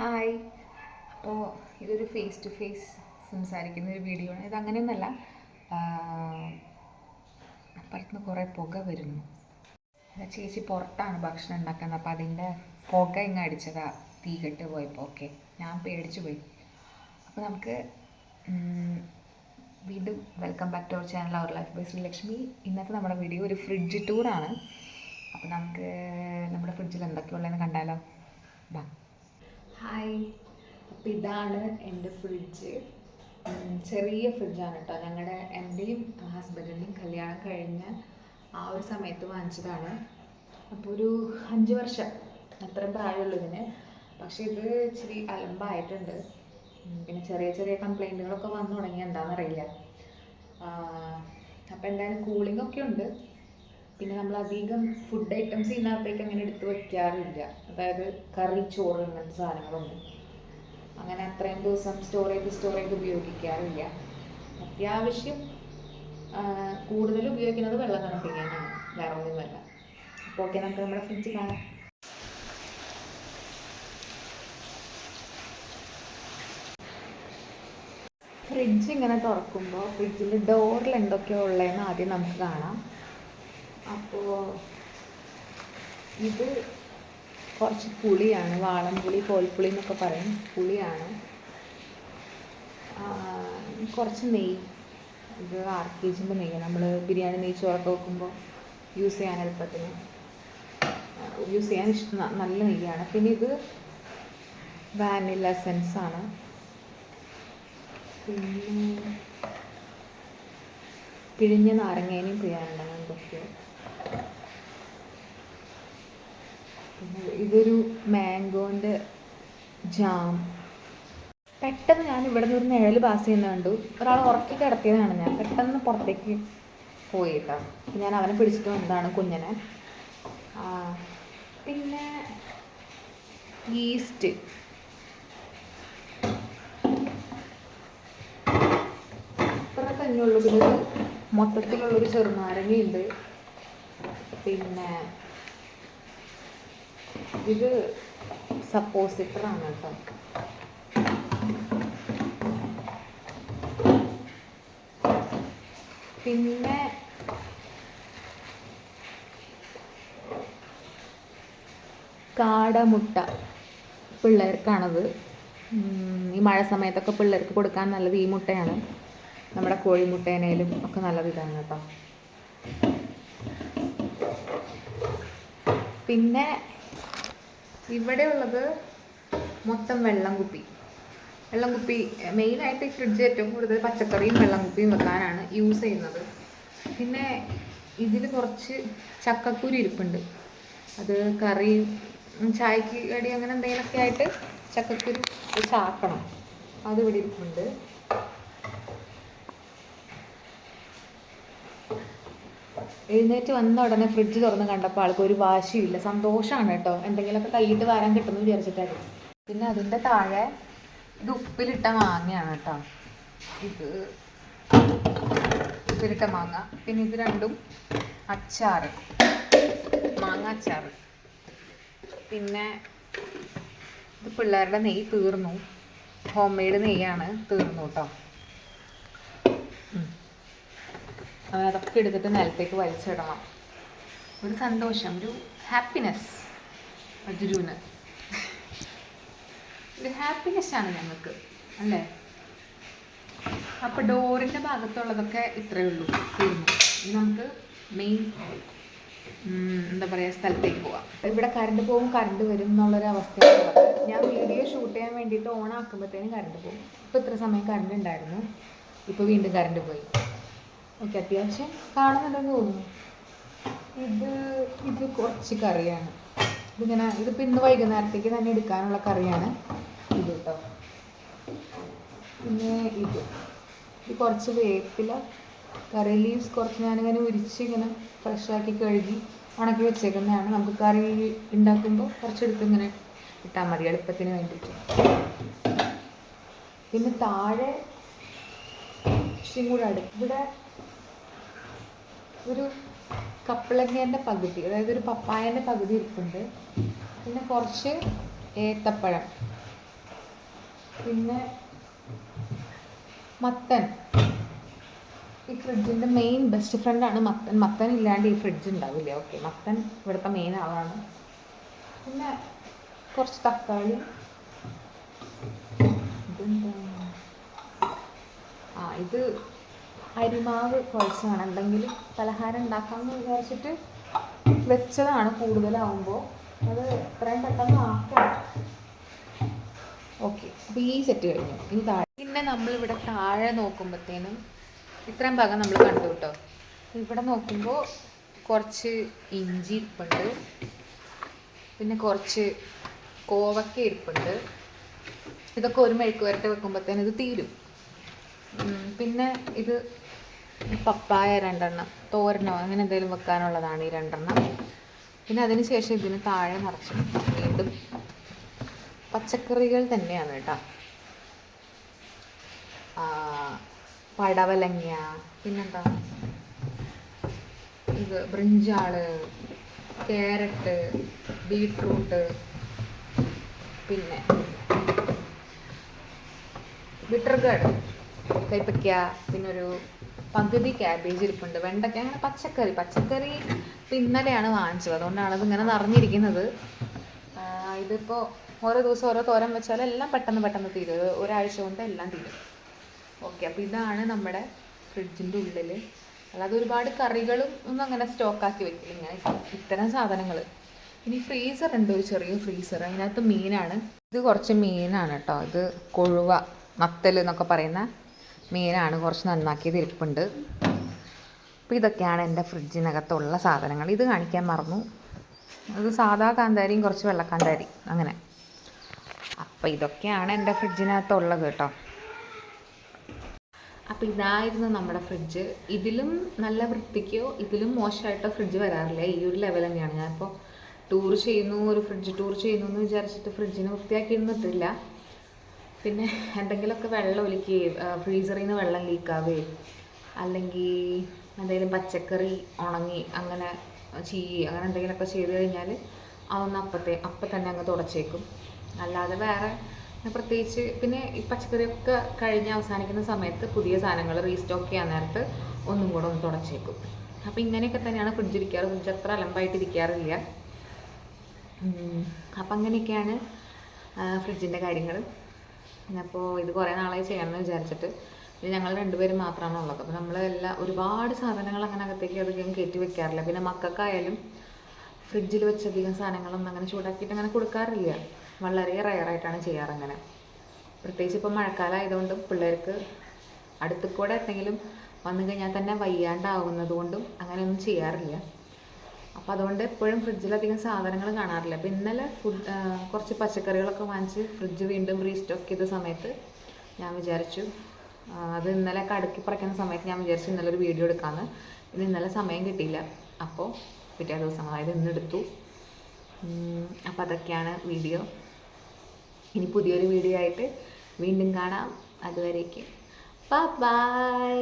Hi. അപ്പോൾ ഇതൊരു face to face സംസാരിക്കുന്ന ഒരു വീഡിയോ ആണ്. ഇത് അങ്ങനെയൊന്നല്ല അപ്പുറത്തുനിന്ന് കുറേ പുക വരുന്നു. ചേച്ചി പുറത്താണ് ഭക്ഷണം ഉണ്ടാക്കുന്നത്. അപ്പോൾ അതിന്റെ പുക ഇങ്ങ് അടിച്ചതാ. തീ കെട്ട് പോയപ്പോൾ ഓക്കെ. ഞാൻ പേടിച്ചു പോയി. അപ്പോൾ നമുക്ക് വീണ്ടും welcome back to our channel our life by Sreelakshmi. ഇന്നത്തെ നമ്മുടെ വീഡിയോ ഒരു ഫ്രിഡ്ജ് ടൂറാണ് അപ്പോൾ നമുക്ക് നമ്മുടെ ഫ്രിഡ്ജിൽ എന്തൊക്കെയുള്ളതെന്ന് കണ്ടാലോ? ബാ. ഹായ് അപ്പോൾ ഇതാണ് എന്റെ ഫ്രിഡ്ജ് ചെറിയ ഫ്രിഡ്ജാണ് കേട്ടോ ഞങ്ങളുടെ എന്റെയും ഹസ്ബൻഡിന്റെയും കല്യാണം കഴിഞ്ഞ ആ ഒരു സമയത്ത് വാങ്ങിച്ചതാണ്. അപ്പോൾ ഒരു അഞ്ച് വർഷം അത്രയും പ്രായമുള്ളൂ ഇതിന്. പക്ഷേ ഇത് ഇച്ചിരി അലമ്പായിട്ടുണ്ട്. പിന്നെ ചെറിയ ചെറിയ കംപ്ലൈന്റുകളൊക്കെ വന്നു തുടങ്ങി. എന്താണെന്നറിയില്ല അപ്പോൾ എന്തായാലും കൂളിംഗ് ഒക്കെ ഉണ്ട്. പിന്നെ നമ്മൾ അധികം ഫുഡ് ഐറ്റംസ് ഇതിനകത്തേക്ക് അങ്ങനെ എടുത്ത് വെക്കാറില്ല. അതായത് കറി ചോറ് അങ്ങനത്തെ സാധനങ്ങളൊന്നും. അങ്ങനെ അത്രയും ദിവസം സ്റ്റോറേജ് സ്റ്റോറേജ് ഉപയോഗിക്കാറില്ല. അത്യാവശ്യം കൂടുതൽ ഉപയോഗിക്കുന്നത് വെള്ളം തണുപ്പിക്കാനാണ് വേറെ ഒന്നുമല്ല. അപ്പോൾ ഓക്കെ നമുക്ക് നമ്മുടെ ഫ്രിഡ്ജ് കാണാം. ഫ്രിഡ്ജ് ഇങ്ങനെ തുറക്കുമ്പോൾ ഫ്രിഡ്ജിൽ ഡോറിൽ എന്തൊക്കെയാണ് ഉള്ളതെന്ന് ആദ്യം നമുക്ക് കാണാം. അപ്പോൾ ഇത് കുറച്ച് പുളിയാണ് വാളംപുളി കോൽപ്പുളി എന്നൊക്കെ പറയും. പുളിയാണ്. കുറച്ച് നെയ്യ്. ഇത് ആർ കെ ജിന്റെ നെയ്യ് നമ്മൾ ബിരിയാണി നെയ്യ് ചോറൊക്കെ വെക്കുമ്പോൾ യൂസ് ചെയ്യാൻ എളുപ്പത്തിന്. യൂസ് ചെയ്യാൻ ഇഷ്ടം നല്ല നെയ്യാണ്. പിന്നെ ഇത് വാനില സെൻസാണ് പിന്നെ പിഴിഞ്ഞ നാരങ്ങേനെയും പിഴിയാനുണ്ടാകും എന്തൊക്കെയോ പിന്നെ ഇതൊരു മാംഗോന്റെ ജാം. പെട്ടെന്ന് ഞാൻ ഇവിടെ നിന്ന് ഒരു നിഴൽ പാസ് ചെയ്യുന്ന കണ്ടു. ഒരാൾ ഉറക്കി കിടത്തിയതാണ് ഞാൻ. പെട്ടെന്ന് പുറത്തേക്ക് പോയി കേട്ടോ ഞാൻ അവനെ പിടിച്ചിട്ട് വന്നതാണ് കുഞ്ഞനെ. പിന്നെ ഈസ്റ്റ് ഇത്ര തന്നെയുള്ളൂ. പിന്നെ മൊത്തത്തിലുള്ളൊരു ചെറുനാരങ്ങയുണ്ട്. പിന്നെ ഇത് സപ്പോസിറ്ററാണ് കേട്ടോ. പിന്നെ കാടമുട്ട പിള്ളേർക്കാണത്. ഈ മഴ സമയത്തൊക്കെ പിള്ളേർക്ക് കൊടുക്കാൻ നല്ലത് ഈ മുട്ടയാണ് നമ്മുടെ കോഴിമുട്ടേനേലും ഒക്കെ നല്ലത് ഇതാണ് കേട്ടോ. പിന്നെ ഇവിടെ ഉള്ളത് മൊത്തം വെള്ളം കുപ്പി. വെള്ളം കുപ്പി മെയിനായിട്ട് ഈ ഫ്രിഡ്ജ് ഏറ്റവും കൂടുതൽ പച്ചക്കറിയും വെള്ളം കുപ്പിയും വെക്കാനാണ് യൂസ് ചെയ്യുന്നത്. പിന്നെ ഇതിൽ കുറച്ച് ചക്കക്കുരു ഇരിപ്പുണ്ട്. അത് കറി ചായക്ക് കടി അങ്ങനെ എന്തെങ്കിലുമൊക്കെ ആയിട്ട് ചക്കക്കുരു ചാക്കണം. അതിവിടെ ഇരിപ്പുണ്ട്. എഴുന്നേറ്റ് വന്ന ഉടനെ ഫ്രിഡ്ജ് തുറന്ന് കണ്ടപ്പോൾ ആൾക്ക് ഒരു വാശിയില്ല സന്തോഷമാണ് കേട്ടോ. എന്തെങ്കിലുമൊക്കെ കയ്യിട്ട് വരാൻ കിട്ടുമെന്ന് വിചാരിച്ചിട്ടായിരുന്നു. പിന്നെ അതിന്റെ താഴെ ഇത് ഉപ്പിലിട്ട മാങ്ങയാണ് കേട്ടോ. ഇത് ഉപ്പിലിട്ട മാങ്ങ. പിന്നെ ഇത് രണ്ടും അച്ചാറ്. മാങ്ങ അച്ചാറ്. പിന്നെ ഇത് പിള്ളേരുടെ നെയ്യ് തീർന്നു. ഹോം മെയ്ഡ് നെയ്യാണ് തീർന്നു കേട്ടോ. അതൊക്കെ എടുത്തിട്ട് നിലത്തേക്ക് വലിച്ചിടണം. ഒരു സന്തോഷം ഒരു ഹാപ്പിനെസ് അജുരുവിന് ഒരു ഹാപ്പിനെസ് ആണ് ഞങ്ങൾക്ക് അല്ലേ? അപ്പോൾ ഡോറിന്റെ ഭാഗത്തുള്ളതൊക്കെ ഇത്രയേ ഉള്ളൂ. തീർന്നു. നമുക്ക് മെയിൻ എന്താ പറയുക സ്ഥലത്തേക്ക് പോവാം. ഇവിടെ കറണ്ട് പോകും കറണ്ട് വരും എന്നുള്ളൊരു അവസ്ഥയാണ് ഞാൻ വീഡിയോ ഷൂട്ട് ചെയ്യാൻ വേണ്ടിയിട്ട് ഓൺ ആക്കുമ്പോഴത്തേനും കറണ്ട് പോകും. ഇപ്പോൾ ഇത്ര സമയം കറണ്ട് ഉണ്ടായിരുന്നു. ഇപ്പോൾ വീണ്ടും കറണ്ട് പോയി. ഓക്കെ അത്യാവശ്യം കാണുന്നുണ്ടെന്ന് തോന്നുന്നു. ഇത് ഇത് കുറച്ച് കറിയാണ്. ഇതിങ്ങനെ ഇതിപ്പോൾ ഇന്ന് വൈകുന്നേരത്തേക്ക് തന്നെ എടുക്കാനുള്ള കറിയാണ് ഇത് കേട്ടോ പിന്നെ ഇത് ഇത് കുറച്ച് വേപ്പില കറി ലീവ്സ് കുറച്ച് ഞാനിങ്ങനെ ഉരിച്ച് ഇങ്ങനെ ഫ്രഷാക്കി കഴുകി ഉണക്കി വെച്ചേക്കുന്നതാണ്. നമുക്ക് കറി ഉണ്ടാക്കുമ്പോൾ കുറച്ചെടുത്ത് ഇങ്ങനെ ഇട്ടാൽ മതി എളുപ്പത്തിന് വേണ്ടിയിട്ട്. പിന്നെ താഴെ കൂടെ അടുത്ത്. ഇവിടെ ഒരു കപ്പിളങ്ങേന്റെ പകുതി അതായത് ഒരു പപ്പായന്റെ പകുതി ഇരിപ്പുണ്ട്. പിന്നെ കുറച്ച് ഏത്തപ്പഴം. പിന്നെ മത്തൻ. ഈ ഫ്രിഡ്ജിന്റെ മെയിൻ ബെസ്റ്റ് ഫ്രണ്ടാണ് മത്തൻ. മത്തൻ ഇല്ലാണ്ട് ഈ ഫ്രിഡ്ജ് ഉണ്ടാവില്ല. ഓക്കെ മത്തൻ ഇവിടുത്തെ മെയിൻ ആളാണ്. പിന്നെ കുറച്ച് തക്കാളി. ആ ഇത് അരിമാവ് കുഴച്ചതാണ് എന്തെങ്കിലും പലഹാരം ഉണ്ടാക്കാമെന്ന് വിചാരിച്ചിട്ട് വെച്ചതാണ് കൂടുതലാവുമ്പോൾ അത് എത്രയും പെട്ടെന്ന് ആക്കണം ഓക്കെ. അപ്പോൾ ഈ സെറ്റ് കഴിഞ്ഞു. ഇനി താഴെ. പിന്നെ നമ്മളിവിടെ താഴെ നോക്കുമ്പോഴത്തേനും ഇത്രയും ഭാഗം നമ്മൾ കണ്ടു കേട്ടോ. ഇവിടെ നോക്കുമ്പോൾ കുറച്ച് ഇഞ്ചി ഇരിപ്പുണ്ട്. പിന്നെ കുറച്ച് കോവക്ക ഇരിപ്പുണ്ട്. ഇതൊക്കെ ഒരു മെഴുക്ക് വരട്ട് വെക്കുമ്പോഴത്തേനും ഇത് തീരും. പിന്നെ ഇത് പപ്പായ രണ്ടെണ്ണം തോരനോ അങ്ങനെ എന്തെങ്കിലും വെക്കാനുള്ളതാണ് ഈ രണ്ടെണ്ണം. പിന്നെ അതിന് ശേഷം ഇതിന് താഴെ നിറച്ച് വീണ്ടും പച്ചക്കറികൾ തന്നെയാണ് കേട്ടോ. പടവലങ്ങ പിന്നെന്താ? ഇത് ബ്രിഞ്ചാൾ ക്യാരറ്റ് ബീട്രൂട്ട് പിന്നെ ബിറ്റർഗഡ് കൈപ്പയ്ക്ക പിന്നെ ഒരു പകുതി ക്യാബേജ് ഇരിപ്പുണ്ട്. വെണ്ടയ്ക്ക അങ്ങനെ പച്ചക്കറി. പച്ചക്കറി ഇന്നലെയാണ് വാങ്ങിച്ചത്. അതുകൊണ്ടാണ് അത് ഇങ്ങനെ നിറഞ്ഞിരിക്കുന്നത് ഇതിപ്പോൾ ഓരോ ദിവസം ഓരോ തോരൻ വെച്ചാൽ എല്ലാം പെട്ടെന്ന് പെട്ടെന്ന് തീരും. ഒരു- ഒരാഴ്ച കൊണ്ട് എല്ലാം തീരും. ഓക്കെ അപ്പോൾ ഇതാണ് നമ്മുടെ ഫ്രിഡ്ജിന്റെ ഉള്ളിൽ അല്ലാതെ ഒരുപാട് കറികളും ഒന്നും അങ്ങനെ സ്റ്റോക്കാക്കി വെക്കില്ല. ഇങ്ങനെ ഇത്തരം സാധനങ്ങൾ ഇനി ഫ്രീസർ ഉണ്ട് ഒരു ചെറിയ ഫ്രീസർ അതിനകത്ത് മീനാണ്. ഇത് കുറച്ച് മീനാണ് കേട്ടോ. ഇത് കൊഴുവ നത്തൽ എന്നൊക്കെ പറയുന്ന മീനാണ് കുറച്ച് നന്നാക്കിയത് ഇരിപ്പുണ്ട്. അപ്പോൾ ഇതൊക്കെയാണ് എന്റെ ഫ്രിഡ്ജിനകത്തുള്ള സാധനങ്ങൾ. ഇത് കാണിക്കാൻ മറന്നു. അത് സാധാ കാന്താരിയും കുറച്ച് വെള്ളക്കാന്താരി അങ്ങനെ. അപ്പോൾ ഇതൊക്കെയാണ് എന്റെ ഫ്രിഡ്ജിനകത്തുള്ളത് കേട്ടോ. അപ്പോൾ ഇതായിരുന്നു നമ്മുടെ ഫ്രിഡ്ജ്. ഇതിലും നല്ല വൃത്തിക്കോ ഇതിലും മോശമായിട്ടോ ഫ്രിഡ്ജ് വരാറില്ല. ഈ ഒരു ലെവൽ തന്നെയാണ്. ഞാനിപ്പോൾ ടൂർ ചെയ്യുന്നു ഒരു ഫ്രിഡ്ജ് ടൂർ ചെയ്യുന്നു എന്ന് വിചാരിച്ചിട്ട് ഫ്രിഡ്ജിന് വൃത്തിയാക്കി ഇരുന്നിട്ടില്ല. പിന്നെ എന്തെങ്കിലുമൊക്കെ വെള്ളം ഒലിക്കുകയും ഫ്രീസറിൽ നിന്ന് വെള്ളം ലീക്കാവുകയും അല്ലെങ്കിൽ എന്തെങ്കിലും പച്ചക്കറി ഉണങ്ങി അങ്ങനെ ചീയി അങ്ങനെ എന്തെങ്കിലുമൊക്കെ ചെയ്ത് കഴിഞ്ഞാൽ അതൊന്ന് അപ്പത്തെ അപ്പം തന്നെ അങ്ങ് തുടച്ചേക്കും. അല്ലാതെ വേറെ പ്രത്യേകിച്ച് പിന്നെ ഈ പച്ചക്കറിയൊക്കെ കഴിഞ്ഞ് അവസാനിക്കുന്ന സമയത്ത് പുതിയ സാധനങ്ങൾ റീസ്റ്റോക്ക് ചെയ്യാൻ നേരത്ത് ഒന്നും കൂടെ ഒന്ന് തുടച്ചേക്കും. അപ്പോൾ ഇങ്ങനെയൊക്കെ തന്നെയാണ് ഫ്രിഡ്ജ് ഇരിക്കാറ്. ഫ്രിഡ്ജ് അത്ര അലമ്പായിട്ട് ഇരിക്കാറില്ല. അപ്പം അങ്ങനെയൊക്കെയാണ് ഫ്രിഡ്ജിന്റെ കാര്യങ്ങൾ അപ്പോൾ ഇത് കുറേ നാളായി ചെയ്യണമെന്ന് വിചാരിച്ചിട്ട് പിന്നെ ഞങ്ങൾ രണ്ടുപേരും മാത്രമാണ് ഉള്ളത്. അപ്പോൾ നമ്മൾ എല്ലാ ഒരുപാട് സാധനങ്ങൾ അങ്ങനെ അകത്തേക്ക് അധികം കയറ്റി വെക്കാറില്ല. പിന്നെ മക്കൾക്കായാലും ഫ്രിഡ്ജിൽ വെച്ചധികം സാധനങ്ങളൊന്നും അങ്ങനെ ചൂടാക്കിയിട്ട് അങ്ങനെ കൊടുക്കാറില്ല. വളരെ റയറായിട്ടാണ് ചെയ്യാറ് അങ്ങനെ. പ്രത്യേകിച്ച് ഇപ്പോൾ മഴക്കാലം ആയതുകൊണ്ടും പിള്ളേർക്ക് അടുത്ത് കൂടെ എന്തെങ്കിലും വന്നു കഴിഞ്ഞാൽ തന്നെ വയ്യാണ്ടാവുന്നത് കൊണ്ടും അങ്ങനെയൊന്നും ചെയ്യാറില്ല. അപ്പോൾ അതുകൊണ്ട് എപ്പോഴും ഫ്രിഡ്ജിലധികം സാധനങ്ങൾ കാണാറില്ല. അപ്പോൾ ഇന്നലെ ഫുഡ് കുറച്ച് പച്ചക്കറികളൊക്കെ വാങ്ങിച്ച് ഫ്രിഡ്ജ് വീണ്ടും റീസ്റ്റോക്ക് ചെയ്ത സമയത്ത് ഞാൻ വിചാരിച്ചു അത് ഇന്നലെ കടുക്കി പറിക്കുന്ന സമയത്ത് ഞാൻ വിചാരിച്ചു ഇന്നലെ ഒരു വീഡിയോ എടുക്കാമെന്ന് ഇന്ന് ഇന്നലെ സമയം കിട്ടിയില്ല. അപ്പോൾ പിറ്റേ ദിവസം അതായത് ഇന്ന് എടുത്തു. അപ്പോൾ അതൊക്കെയാണ് വീഡിയോ. ഇനി പുതിയൊരു വീഡിയോ ആയിട്ട് വീണ്ടും കാണാം. അതുവരേക്കും. ബൈ.